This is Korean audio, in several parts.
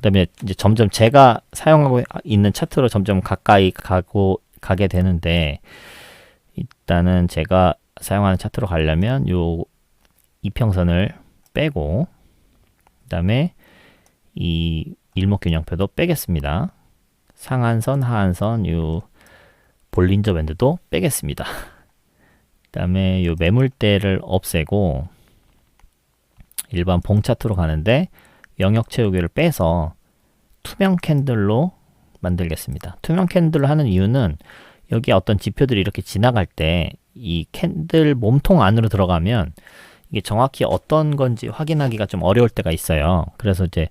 그다음에 이제 점점 제가 사용하고 있는 차트로 점점 가까이 가고 가게 되는데 일단은 제가 사용하는 차트로 가려면 요 이평선을 빼고 그다음에 이 일목균형표도 빼겠습니다. 상한선, 하한선, 요 볼린저 밴드도 빼겠습니다. 그다음에 요 매물대를 없애고 일반 봉 차트로 가는데 영역 채우기를 빼서 투명 캔들로 만들겠습니다. 투명 캔들을 하는 이유는 여기 어떤 지표들이 이렇게 지나갈 때 이 캔들 몸통 안으로 들어가면 이게 정확히 어떤 건지 확인하기가 좀 어려울 때가 있어요. 그래서 이제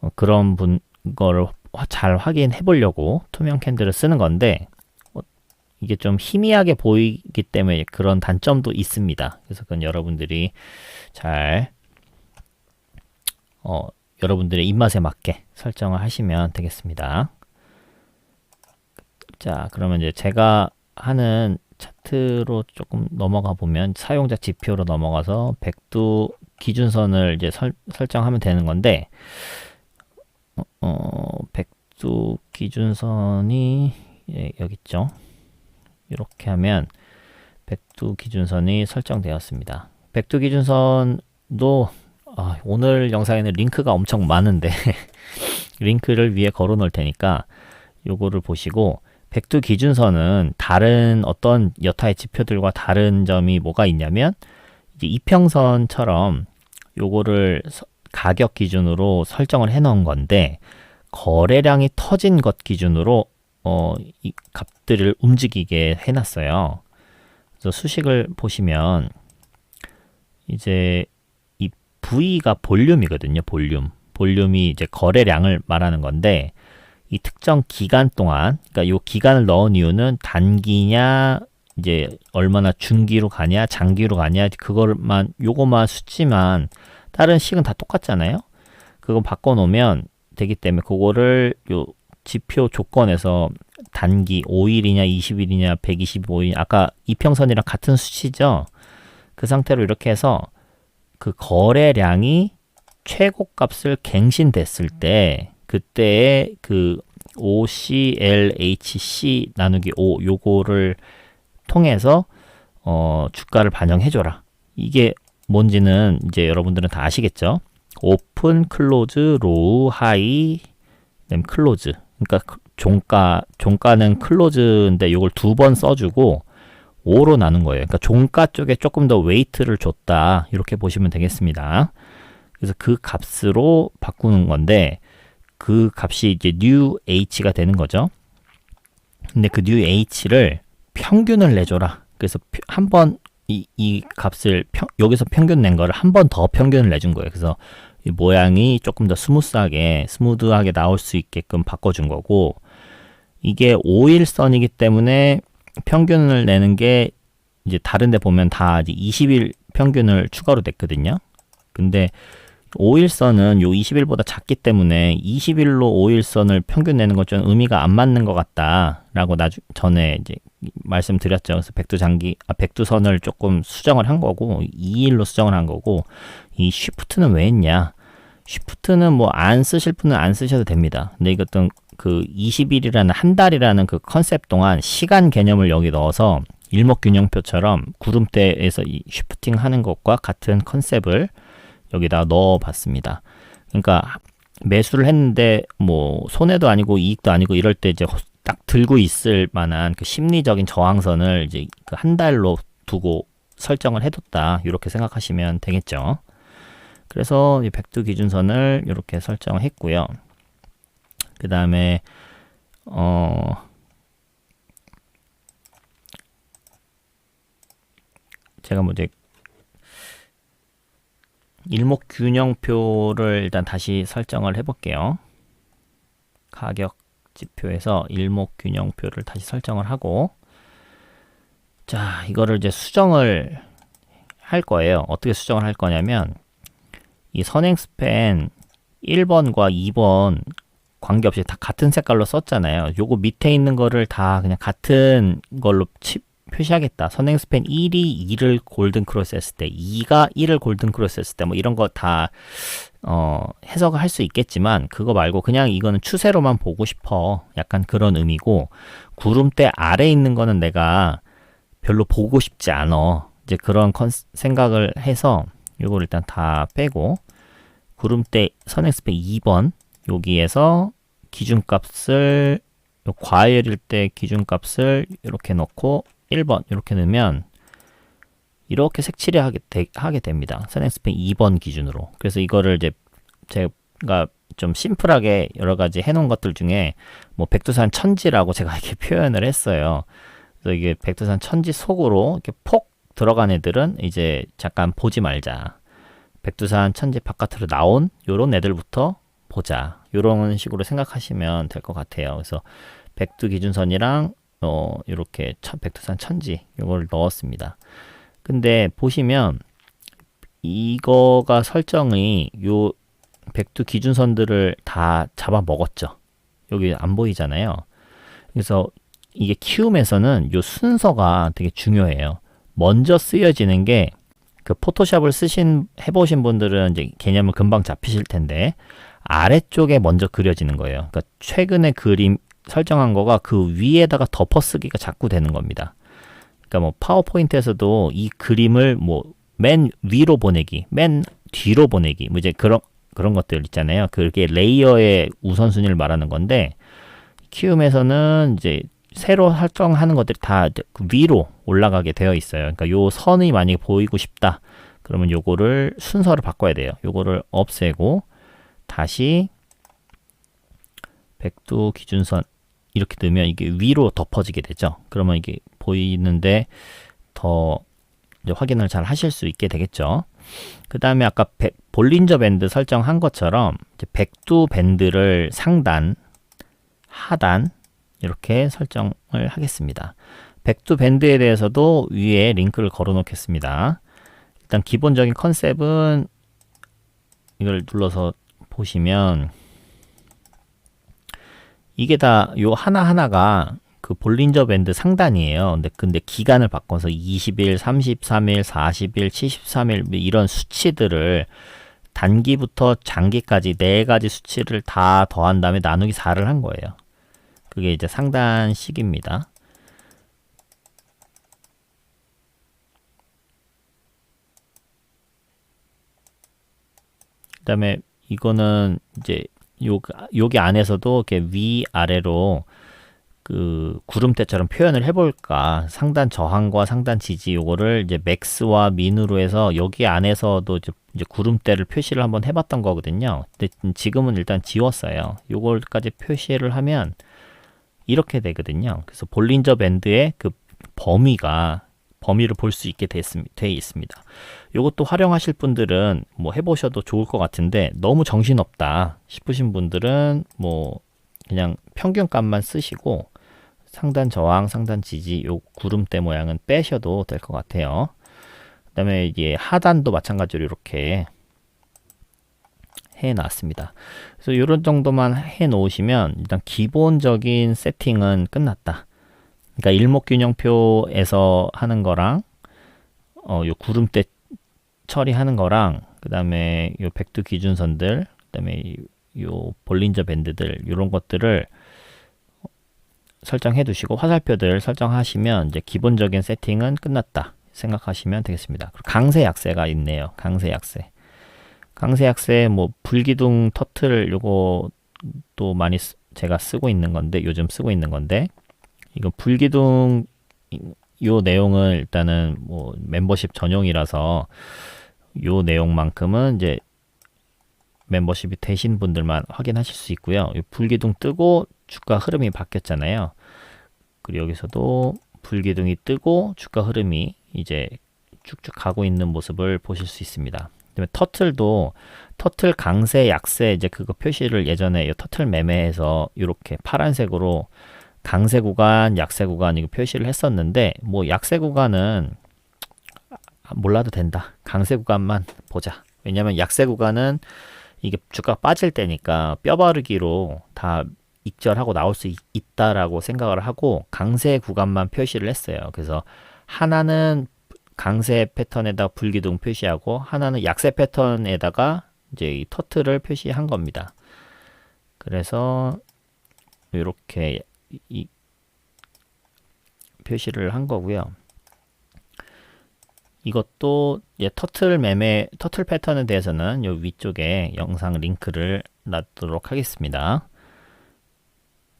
어, 그런 분 거를 화- 잘 확인해 보려고 투명 캔들을 쓰는 건데 어, 이게 좀 희미하게 보이기 때문에 그런 단점도 있습니다. 그래서 그건 여러분들이 잘 어, 여러분들의 입맛에 맞게 설정을 하시면 되겠습니다. 자, 그러면 이제 제가 하는 차트로 조금 넘어가 보면 사용자 지표로 넘어가서 백두 기준선을 이제 설, 설정하면 되는 건데 어, 어, 백두 기준선이 예, 여기 있죠. 이렇게 하면 백두 기준선이 설정되었습니다. 백두 기준선도 아, 오늘 영상에는 링크가 엄청 많은데 링크를 위에 걸어 놓을 테니까 요거를 보시고 백두 기준선은 다른 어떤 여타의 지표들과 다른 점이 뭐가 있냐면 이제 이평선처럼 요거를 서- 가격 기준으로 설정을 해 놓은 건데 거래량이 터진 것 기준으로 어, 이 값들을 움직이게 해 놨어요. 그래서 수식을 보시면 이제 이 V가 볼륨이거든요. 볼륨. 볼륨이 이제 거래량을 말하는 건데 이 특정 기간 동안 그러니까 요 기간을 넣은 이유는 단기냐 이제 얼마나 중기로 가냐 장기로 가냐 그걸만 요거만 수치만 다른 식은 다 똑같잖아요. 그거 바꿔 놓으면 되기 때문에 그거를 요 지표 조건에서 단기 5일이냐 20일이냐 125일 아까 이평선이랑 같은 수치죠. 그 상태로 이렇게 해서 그 거래량이 최고값을 갱신됐을 때 그때의 그 OCLHC 나누기 5 요거를 통해서 어 주가를 반영해줘라. 이게 뭔지는 이제 여러분들은 다 아시겠죠? 오픈, 클로즈, 로우, 하이, 클로즈. 그러니까 그 종가 종가는 클로즈인데 요걸 두 번 써주고 5로 나눈 거예요. 그러니까 종가 쪽에 조금 더 웨이트를 줬다. 이렇게 보시면 되겠습니다. 그래서 그 값으로 바꾸는 건데 그 값이 이제 new h가 되는 거죠. 근데 그 new h를 평균을 내줘라. 그래서 한번 이, 이 값을 평, 여기서 평균 낸 거를 한 번 더 평균을 내준 거예요. 그래서 이 모양이 조금 더 스무스하게 스무드하게 나올 수 있게끔 바꿔준 거고 이게 5일선이기 때문에 평균을 내는 게 이제 다른 데 보면 다 이제 20일 평균을 추가로 냈거든요. 근데 5일선은 요 20일보다 작기 때문에 20일로 5일선을 평균 내는 건좀 의미가 안 맞는 것 같다라고 나중 전에 이제 말씀드렸죠. 그래서 백두 장기 아 백두선을 조금 수정을 한 거고 2일로 수정을 한 거고 이 쉬프트는 왜 했냐? 쉬프트는 뭐 안 쓰실 분은 안 쓰셔도 됩니다. 근데 이것도 그 20일이라는 한 달이라는 그 컨셉 동안 시간 개념을 여기 넣어서 일목균형표처럼 구름대에서 이 쉬프팅 하는 것과 같은 컨셉을 여기다 넣어 봤습니다. 그러니까 매수를 했는데 뭐 손해도 아니고 이익도 아니고 이럴 때 이제 딱 들고 있을 만한 그 심리적인 저항선을 이제 그 한 달로 두고 설정을 해뒀다. 이렇게 생각하시면 되겠죠. 그래서 이 백두 기준선을 이렇게 설정을 했고요. 그 다음에 어 제가 뭐 이제 일목 균형표를 일단 다시 설정을 해볼게요. 가격 지표에서 일목 균형표를 다시 설정을 하고 자 이거를 이제 수정을 할 거예요. 어떻게 수정을 할 거냐면 이 선행 스팬 1번과 2번 관계없이 다 같은 색깔로 썼잖아요. 요거 밑에 있는 거를 다 그냥 같은 걸로 치, 표시하겠다. 선행 스팬 1이 2를 골든 크로스 했을 때, 2가 1을 골든 크로스 했을 때, 뭐 이런 거 다 어, 해석을 할 수 있겠지만 그거 말고 그냥 이거는 추세로만 보고 싶어. 약간 그런 의미고 구름대 아래 있는 거는 내가 별로 보고 싶지 않아. 이제 그런 컨 생각을 해서 이걸 일단 다 빼고 구름대 선엑스펙 2번 여기에서 기준값을 요 과열일 때 기준값을 이렇게 넣고 1번 이렇게 넣으면 이렇게 색칠을 하게, 되, 하게 됩니다. 선엑스펜 2번 기준으로. 그래서 이거를 이제 제가 좀 심플하게 여러 가지 해놓은 것들 중에 뭐 백두산 천지라고 제가 이렇게 표현을 했어요. 그래서 이게 백두산 천지 속으로 이렇게 폭 들어간 애들은 이제 잠깐 보지 말자. 백두산 천지 바깥으로 나온 요런 애들부터 보자. 요런 식으로 생각하시면 될 것 같아요. 그래서 백두 기준선이랑 어 이렇게 백두산 천지 요걸 넣었습니다. 근데 보시면 이거가 설정이 요 백두 기준선들을 다 잡아 먹었죠. 여기 안 보이잖아요. 그래서 이게 키움에서는 요 순서가 되게 중요해요. 먼저 쓰여지는 게 그 포토샵을 쓰신 해보신 분들은 이제 개념을 금방 잡히실 텐데 아래쪽에 먼저 그려지는 거예요. 그러니까 최근에 그림 설정한 거가 그 위에다가 덮어쓰기가 자꾸 되는 겁니다. 그러니까 뭐 파워포인트에서도 이 그림을 뭐 맨 위로 보내기, 맨 뒤로 보내기, 뭐 이제 그런 그런 것들 있잖아요. 그게 레이어의 우선순위를 말하는 건데 키움에서는 이제 새로 설정하는 것들이 다 위로 올라가게 되어 있어요. 그러니까 요 선이 만약에 보이고 싶다. 그러면 요거를 순서를 바꿔야 돼요. 요거를 없애고 다시 백도 기준선 이렇게 넣으면 이게 위로 덮어지게 되죠. 그러면 이게 보이는데 더 확인을 잘 하실 수 있게 되겠죠. 그 다음에 아까 백, 볼린저 밴드 설정한 것처럼 백두 밴드를 상단, 하단 이렇게 설정을 하겠습니다. 백두 밴드에 대해서도 위에 링크를 걸어 놓겠습니다. 일단 기본적인 컨셉은 이걸 눌러서 보시면 이게 다 요 하나하나가 그 볼린저 밴드 상단이에요. 근데 근데 기간을 바꿔서 20일, 33일, 40일, 73일 이런 수치들을 단기부터 장기까지 네 가지 수치를 다 더한 다음에 나누기 4를 한 거예요. 그게 이제 상단식입니다. 그 다음에 이거는 이제 요 여기 안에서도 이렇게 위 아래로 그 구름대처럼 표현을 해볼까 상단 저항과 상단 지지 요거를 이제 맥스와 민으로 해서 여기 안에서도 이제, 이제 구름대를 표시를 한번 해봤던 거거든요. 근데 지금은 일단 지웠어요. 요걸까지 표시를 하면 이렇게 되거든요. 그래서 볼린저 밴드의 그 범위가 범위를 볼 수 있게 돼 있습니다. 요것도 활용하실 분들은 뭐 해보셔도 좋을 것 같은데 너무 정신없다 싶으신 분들은 뭐 그냥 평균값만 쓰시고 상단 저항, 상단 지지 요 구름대 모양은 빼셔도 될 것 같아요. 그 다음에 이제 하단도 마찬가지로 이렇게 해 놨습니다. 그래서 이런 정도만 해 놓으시면 일단 기본적인 세팅은 끝났다. 그러니까 일목균형표에서 하는 거랑 어, 요 구름대 처리하는 거랑 그 다음에 요 백두 기준선들 그 다음에 요 볼린저 밴드들 이런 것들을 설정해 두시고 화살표들 설정하시면 이제 기본적인 세팅은 끝났다 생각하시면 되겠습니다. 강세 약세가 있네요. 강세 약세. 강세 약세 뭐 불기둥 터틀 요거 또 많이 쓰, 제가 쓰고 있는 건데 요즘 쓰고 있는 건데 이거 불기둥 요 내용은 일단은 뭐 멤버십 전용이라서 요 내용만큼은 이제 멤버십이 되신 분들만 확인하실 수 있고요. 불기둥 뜨고 주가 흐름이 바뀌었잖아요. 그리고 여기서도 불기둥이 뜨고 주가 흐름이 이제 쭉쭉 가고 있는 모습을 보실 수 있습니다. 그다음에 터틀도 터틀 강세 약세 이제 그거 표시를 예전에 이 터틀 매매에서 이렇게 파란색으로 강세 구간, 약세 구간 이거 표시를 했었는데 뭐 약세 구간은 몰라도 된다. 강세 구간만 보자. 왜냐면 약세 구간은 이게 주가 빠질 때니까 뼈 바르기로 다 익절하고 나올 수 있, 다라고 생각을 하고 강세 구간만 표시를 했어요. 그래서 하나는 강세 패턴에다 불기둥 표시하고 하나는 약세 패턴에다가 이제 이 터틀을 표시한 겁니다. 그래서 이렇게 이 표시를 한 거고요. 이것도 예, 터틀 매매 터틀 패턴에 대해서는 요 위쪽에 영상 링크를 놔두도록 하겠습니다.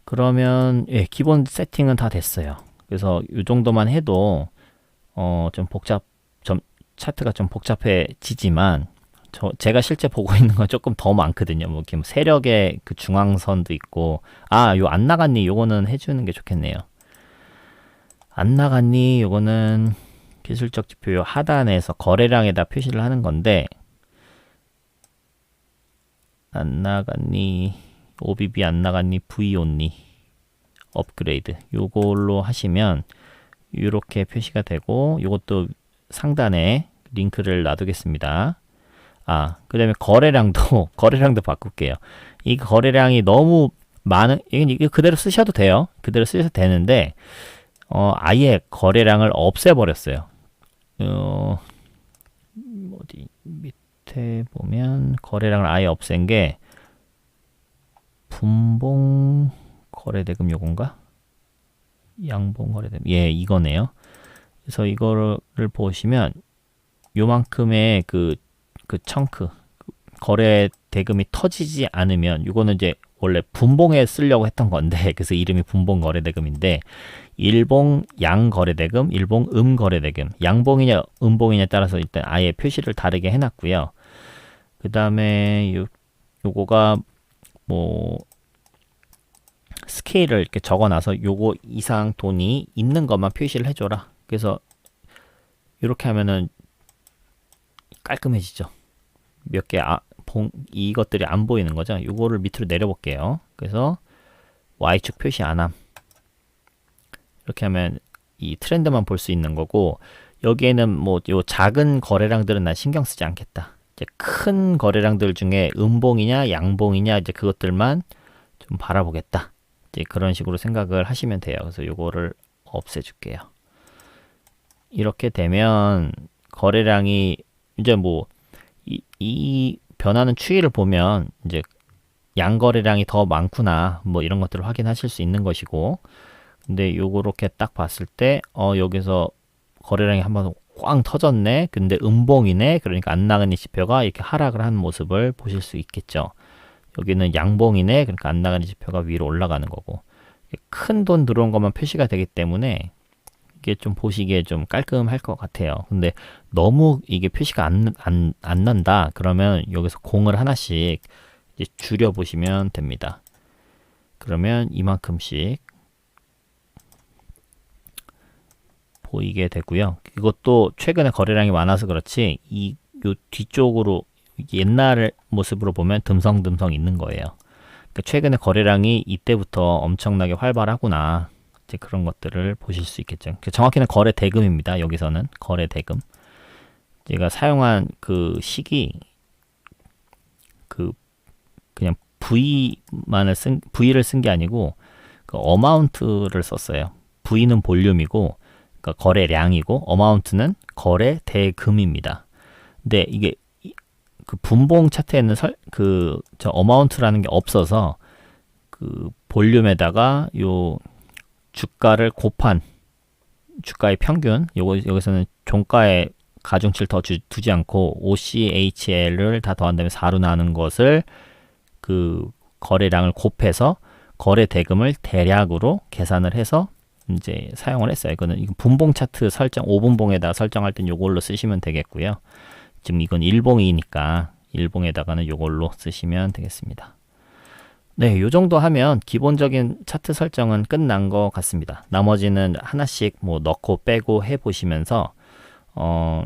그러면 예, 기본 세팅은 다 됐어요. 그래서 이 정도만 해도 어, 좀 복잡 좀 차트가 좀 복잡해지지만 저 제가 실제 보고 있는 건 조금 더 많거든요. 뭐 이렇게 뭐 세력의 그 중앙선도 있고 아, 요 안 나갔니? 요거는 해 주는 게 좋겠네요. 안 나갔니? 요거는 기술적 지표 하단에서 거래량에다 표시를 하는 건데 안 나갔니? OBB 안 나갔니? V 온니? 업그레이드 요걸로 하시면 이렇게 표시가 되고 이것도 상단에 링크를 놔두겠습니다. 아, 그 다음에 거래량도, 거래량도 바꿀게요. 이 거래량이 너무 많은, 이거 그대로 쓰셔도 돼요. 그대로 쓰셔도 되는데, 어, 아예 거래량을 없애버렸어요. 어, 어디, 밑에 보면, 거래량을 아예 없앤 게, 분봉 거래대금 요건가? 양봉 거래대금. 예, 이거네요. 그래서 이거를 보시면, 요만큼의 그, 그 청크, 거래 대금이 터지지 않으면, 이거는 이제 원래 분봉에 쓰려고 했던 건데, 그래서 이름이 분봉 거래 대금인데, 일봉 양 거래 대금, 일봉 음 거래 대금, 양봉이냐 음봉이냐에 따라서 일단 아예 표시를 다르게 해놨고요. 그 다음에 요, 요거가 뭐 스케일을 이렇게 적어놔서 요거 이상 돈이 있는 것만 표시를 해줘라. 그래서 이렇게 하면은 깔끔해지죠. 몇 개 아, 봉, 이것들이 안 보이는 거죠. 요거를 밑으로 내려볼게요. 그래서 Y축 표시 안함. 이렇게 하면 이 트렌드만 볼 수 있는 거고 여기에는 뭐 요 작은 거래량들은 난 신경 쓰지 않겠다. 이제 큰 거래량들 중에 음봉이냐 양봉이냐 이제 그것들만 좀 바라보겠다. 이제 그런 식으로 생각을 하시면 돼요. 그래서 요거를 없애줄게요. 이렇게 되면 거래량이 이제 뭐 이, 이 변하는 추이를 보면 이제 양거래량이 더 많구나 뭐 이런 것들을 확인하실 수 있는 것이고 근데 요렇게 딱 봤을 때 어 여기서 거래량이 한번 꽝 터졌네 근데 음봉이네 그러니까 안 나가는 지표가 이렇게 하락을 한 모습을 보실 수 있겠죠 여기는 양봉이네. 그러니까 안 나가는 지표가 위로 올라가는 거고. 큰 돈 들어온 것만 표시가 되기 때문에 이게 좀 보시기에 좀 깔끔할 것 같아요. 근데 너무 이게 표시가 안, 안, 안 난다. 그러면 여기서 공을 하나씩 이제 줄여 보시면 됩니다. 그러면 이만큼씩 보이게 되고요. 이것도 최근에 거래량이 많아서 그렇지 이 요 뒤쪽으로 옛날 모습으로 보면 듬성듬성 있는 거예요. 그러니까 최근에 거래량이 이때부터 엄청나게 활발하구나. 이제 그런 것들을 보실 수 있겠죠. 그러니까 정확히는 거래 대금입니다. 여기서는 거래 대금. 제가 사용한 그 시기 그 그냥 V만을 쓴 V를 쓴 게 아니고 그 어마운트를 썼어요. V는 볼륨이고 그러니까 거래량이고 어마운트는 거래 대금입니다. 근데 이게 그 분봉 차트에는 설, 그저 어마운트라는 게 없어서 그 볼륨에다가 요 주가를 곱한 주가의 평균 요거 여기서는 종가에 가중치를 더 주, 두지 않고 OCHL을 다 더한 다음에 4로 나눈 것을 그 거래량을 곱해서 거래 대금을 대략으로 계산을 해서 이제 사용을 했어요. 이거는 이거 분봉 차트 설정 5분봉에다 설정할 땐 요걸로 쓰시면 되겠고요. 지금 이건 일봉이니까 일봉에다가는 요걸로 쓰시면 되겠습니다. 네, 요 정도 하면 기본적인 차트 설정은 끝난 것 같습니다. 나머지는 하나씩 뭐 넣고 빼고 해 보시면서 어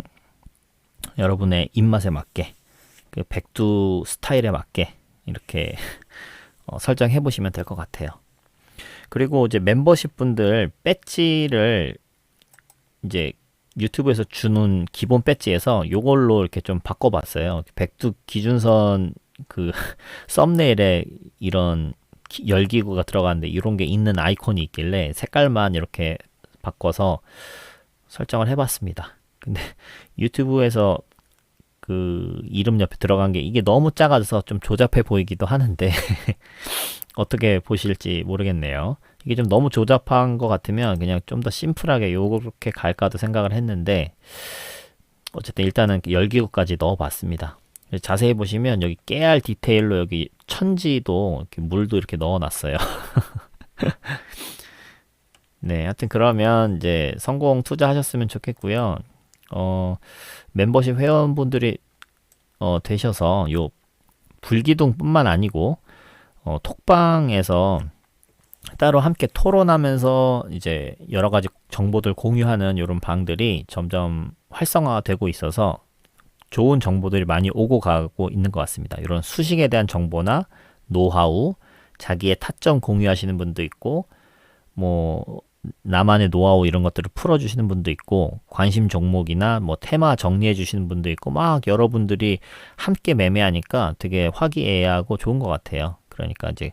여러분의 입맛에 맞게 그 백두 스타일에 맞게 이렇게 어, 설정해 보시면 될 것 같아요. 그리고 이제 멤버십 분들 배지를 이제 유튜브에서 주는 기본 배지에서 요걸로 이렇게 좀 바꿔봤어요. 백두 기준선 그 썸네일에 이런 열기구가 들어가는데 이런 게 있는 아이콘이 있길래 색깔만 이렇게 바꿔서 설정을 해봤습니다. 근데 유튜브에서 그 이름 옆에 들어간 게 이게 너무 작아져서 좀 조잡해 보이기도 하는데 어떻게 보실지 모르겠네요. 이게 좀 너무 조잡한 것 같으면 그냥 좀 더 심플하게 요렇게 갈까도 생각을 했는데 어쨌든 일단은 열기구까지 넣어봤습니다. 자세히 보시면 여기 깨알 디테일로 여기 천지도 이렇게 물도 이렇게 넣어놨어요. 네, 하여튼 그러면 이제 성공 투자하셨으면 좋겠고요. 어, 멤버십 회원분들이 어, 되셔서 요 불기둥뿐만 아니고 어, 톡방에서 따로 함께 토론하면서 이제 여러 가지 정보들 공유하는 이런 방들이 점점 활성화되고 있어서 좋은 정보들이 많이 오고 가고 있는 것 같습니다. 이런 수식에 대한 정보나 노하우, 자기의 타점 공유하시는 분도 있고, 뭐, 나만의 노하우 이런 것들을 풀어주시는 분도 있고, 관심 종목이나 뭐 테마 정리해 주시는 분도 있고, 막 여러분들이 함께 매매하니까 되게 화기애애하고 좋은 것 같아요. 그러니까 이제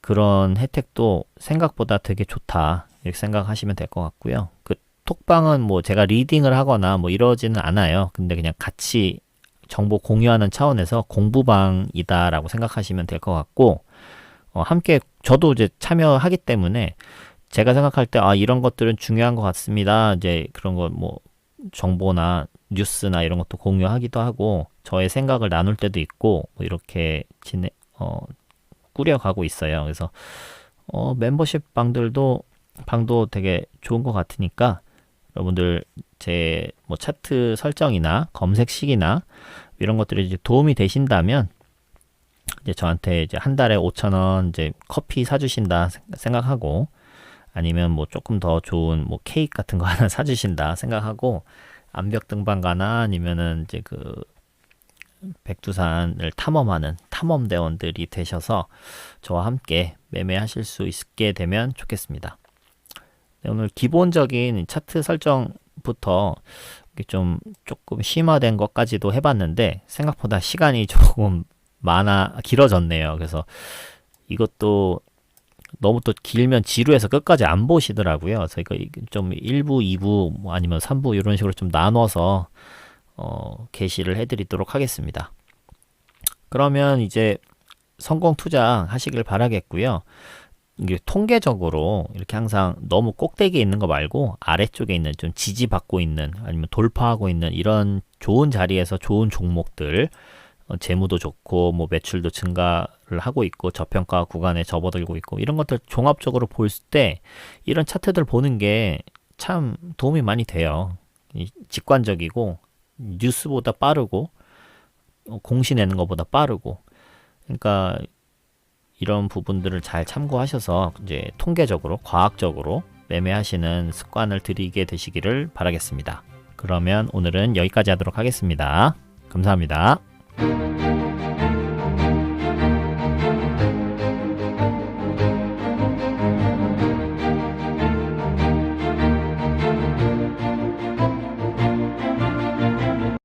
그런 혜택도 생각보다 되게 좋다. 이렇게 생각하시면 될 것 같고요. 그 톡방은 뭐 제가 리딩을 하거나 뭐 이러지는 않아요. 근데 그냥 같이 정보 공유하는 차원에서 공부방이다라고 생각하시면 될 것 같고, 어, 함께 저도 이제 참여하기 때문에 제가 생각할 때 아, 이런 것들은 중요한 것 같습니다. 이제 그런 거 뭐 정보나 뉴스나 이런 것도 공유하기도 하고 저의 생각을 나눌 때도 있고 뭐 이렇게 지내 어, 꾸려가고 있어요. 그래서 어, 멤버십 방들도 방도 되게 좋은 것 같으니까 여러분들 제 뭐 차트 설정이나 검색식이나 이런 것들이 이제 도움이 되신다면 이제 저한테 이제 한 달에 5천 원 이제 커피 사주신다 생각하고 아니면 뭐 조금 더 좋은 뭐 케이크 같은 거 하나 사주신다 생각하고 암벽 등반가나 아니면은 이제 그 백두산을 탐험하는 탐험대원들이 되셔서 저와 함께 매매하실 수 있게 되면 좋겠습니다. 네, 오늘 기본적인 차트 설정부터 좀 조금 심화된 것까지도 해봤는데 생각보다 시간이 조금 많아 길어졌네요. 그래서 이것도 너무 또 길면 지루해서 끝까지 안 보시더라고요. 그래서 이거 좀 1부, 2부 뭐 아니면 3부 이런 식으로 좀 나눠서 어, 게시를 해드리도록 하겠습니다. 그러면 이제 성공 투자 하시길 바라겠고요. 이게 통계적으로 이렇게 항상 너무 꼭대기에 있는 거 말고 아래쪽에 있는 좀 지지받고 있는 아니면 돌파하고 있는 이런 좋은 자리에서 좋은 종목들 어, 재무도 좋고 뭐 매출도 증가를 하고 있고 저평가 구간에 접어들고 있고 이런 것들 종합적으로 볼 때 이런 차트들 보는 게 참 도움이 많이 돼요. 직관적이고 뉴스보다 빠르고 어, 공시 내는 것보다 빠르고 그러니까 이런 부분들을 잘 참고하셔서 이제 통계적으로 과학적으로 매매하시는 습관을 들이게 되시기를 바라겠습니다. 그러면 오늘은 여기까지 하도록 하겠습니다. 감사합니다. Thank you.